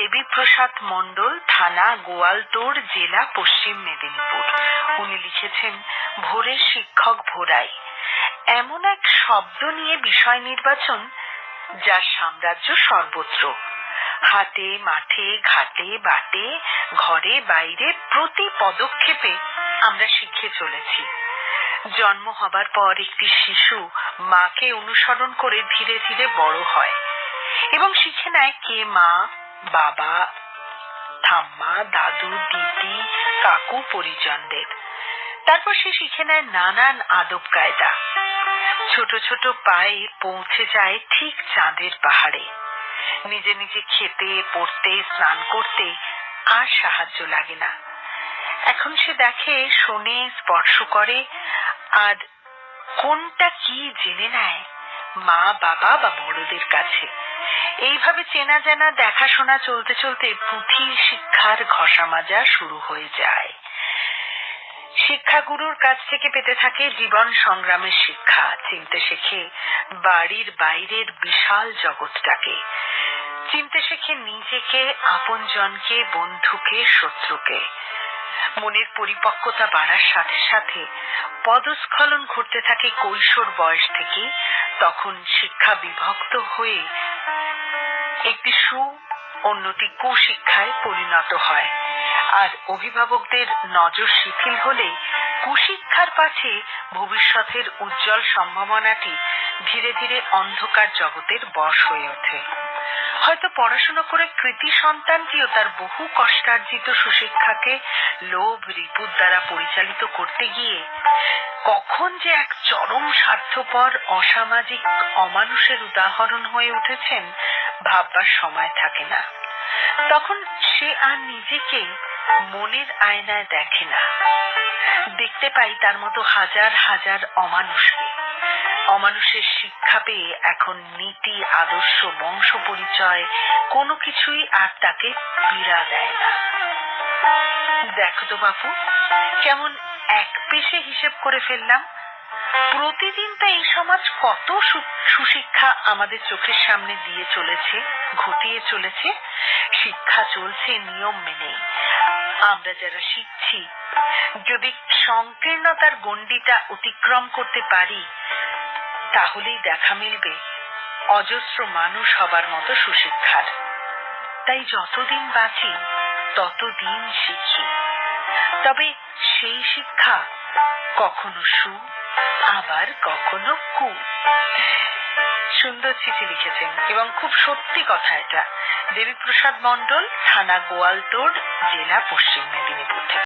দেবীপ্রসাদ মণ্ডল, থানা গোয়ালতোড় জেলা, পশ্চিম মেদিনীপুর। উনি লিখেছেন, ভোরের শিক্ষক ভোরাই। এমন এক শব্দ নিয়ে বিষয় নির্বাচন যার সাম্রাজ্য সর্বত্র। হাটে মাঠে, ঘাটে, বাটে, ঘরে, বাইরে প্রতি পদক্ষেপে আমরা শিখে চলেছি। জন্ম হবার পর একটি শিশু মাকে অনুসরণ করে ধীরে ধীরে বড় হয় এবং শিখে নেয় কে মা বাবা, ঠাম্মা, দাদু, দিদি, কাকু, পরিজনদের। তারপর সে শিখে নেয় নানান আদব কায়দা। ছোট ছোট পায়ে পৌঁছে যায় ঠিক চাঁদের পাহাড়ে। নিজে নিজে খেতে, পড়তে, স্নান করতে আর সাহায্য লাগে না। এখন সে দেখে, শোনে, স্পর্শ করে, আর কোনটা কি জেনে নেয়? মা, বাবা বা বড়দের কাছে। এইভাবে চেনা জানা দেখাশোনা চলতে চলতে পুঁথি শিক্ষার ঘষা মাজা শুরু হয়ে যায়। শিক্ষাগুরুর কাছ থেকে পেতে থাকে জীবন সংগ্রামের শিক্ষা, চিনতে শেখে বাড়ির বাইরের বিশাল জগৎটাকে। চিনতে শেখে নিজেকে, আপনজনকে, বন্ধুকে, শত্রুকে। মনের পরিপক্কতা বাড়ার সাথে সাথে পদস্খলন ঘটতে থাকে কৈশোর বয়স থেকে, তখন শিক্ষা বিভক্ত হয়ে একটি সু অন্যটি কুশিক্ষায় পরিণত হয়। আর অভিভাবকদের নজর শিথিল হলে কুশিক্ষার পাশে ভবিষ্যতের উজ্জ্বল সম্ভাবনাটি ধীরে ধীরে অন্ধকার জগতের বশ হয়ে ওঠে। হয়তো পড়াশোনা করে কৃতি সন্তানটিও তার বহু কষ্টার্জিত সুশিক্ষাকে লোভ, রিপুর দ্বারা পরিচালিত করতে গিয়ে কখন যে এক চরম স্বার্থপর, অসামাজিক, অমানুষের উদাহরণ হয়ে উঠেছেন ভাববার সময় থাকে না। তখন সে আর নিজেকে মনের আয়নায় দেখে না। দেখতে পাই তার মতো হাজার হাজার অমানুষকে। অমানুষের শিক্ষা পেয়ে এখন নীতি, আদর্শ বংশ পরিচয় কোনো কিছুই আর তাকে পীড়া দেয় না। দেখো তো বাপু, কেমন এক পেশে হিসেব করে ফেললাম। প্রতিদিন তা এই সমাজ কত সুশিক্ষা আমাদের চোখের সামনে দিয়ে চলেছে, ঘটিয়ে চলেছে। শিক্ষা চলছে নিয়ম মেনে আমরা যারা শিখছি, যদি সংকীর্ণতার গণ্ডিটা অতিক্রম করতে পারি, তাহলেই দেখা মিলবে অজস্র মানুষ হবার মতো সুশিক্ষার। তাই যতদিন বাঁচি, ততদিন শিখি। তবে সেই শিক্ষা কখনো সু, আবার কখনো কু। সুন্দর চিঠি লিখেছেন এবং খুব সত্যি কথা এটা। দেবীপ্রসাদ মণ্ডল থানা গোয়ালতোড় জেলা পশ্চিম মেদিনীপুর থেকে।